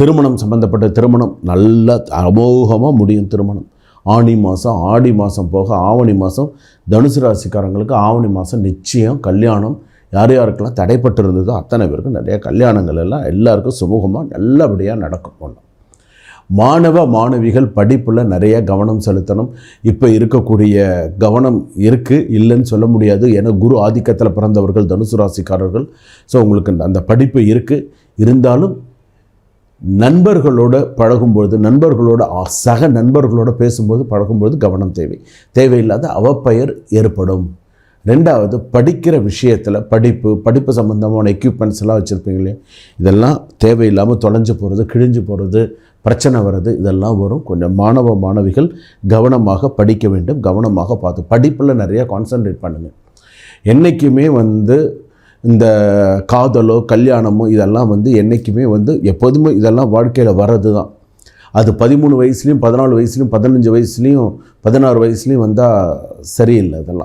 திருமணம் சம்பந்தப்பட்ட திருமணம் நல்ல அமோகமாக முடியும் திருமணம். ஆனி மாதம் ஆடி மாதம் போக ஆவணி மாதம் தனுசு ராசிக்காரங்களுக்கு ஆவணி மாதம் நிச்சயம் கல்யாணம். யார் யாருக்கெல்லாம் தடைப்பட்டு இருந்ததோ அத்தனை பேருக்கும் நிறைய கல்யாணங்கள் எல்லாம் எல்லாருக்கும் சுமூகமாக நல்லபடியாக நடக்கும் ஒன்று மாணவ மாணவிகள் படிப்பில் நிறைய கவனம் செலுத்தணும். இப்போ இருக்கக்கூடிய கவனம் இருக்குது இல்லைன்னு சொல்ல முடியாது. ஏன்னா குரு ஆதிக்கத்தில் பிறந்தவர்கள் தனுசு ராசிக்காரர்கள். ஸோ உங்களுக்கு அந்த படிப்பு இருக்குது இருந்தாலும் நண்பர்களோடு பழகும்பொழுது நண்பர்களோட சக நண்பர்களோட பேசும்போது பழகும்போது கவனம் தேவை. தேவையில்லாத அவப்பெயர் ஏற்படும். ரெண்டாவது படிக்கிற விஷயத்தில் படிப்பு படிப்பு சம்மந்தமான எக்யூப்மெண்ட்ஸ் எல்லாம் வச்சுருப்பீங்க இல்லையா? இதெல்லாம் தேவையில்லாமல் தொலைஞ்சு போகிறது கிழிஞ்சு போகிறது பிரச்சனை வர்றது இதெல்லாம் வரும். கொஞ்சம் மாணவ மாணவிகள் கவனமாக படிக்க வேண்டும் கவனமாக பார்த்து படிப்பில் நிறையா கான்சன்ட்ரேட் பண்ணுங்கள் என்றைக்குமே வந்து இந்த காதலோ கல்யாணமோ இதெல்லாம் வந்து என்றைக்குமே வந்து எப்போதுமே இதெல்லாம் வாழ்க்கையில் வர்றது தான் அது பதிமூணு வயசுலேயும் பதினாலு வயசுலேயும் பதினஞ்சு வயசுலேயும் பதினாறு வயசுலேயும் வந்தால் சரியில்லை இதெல்லாம்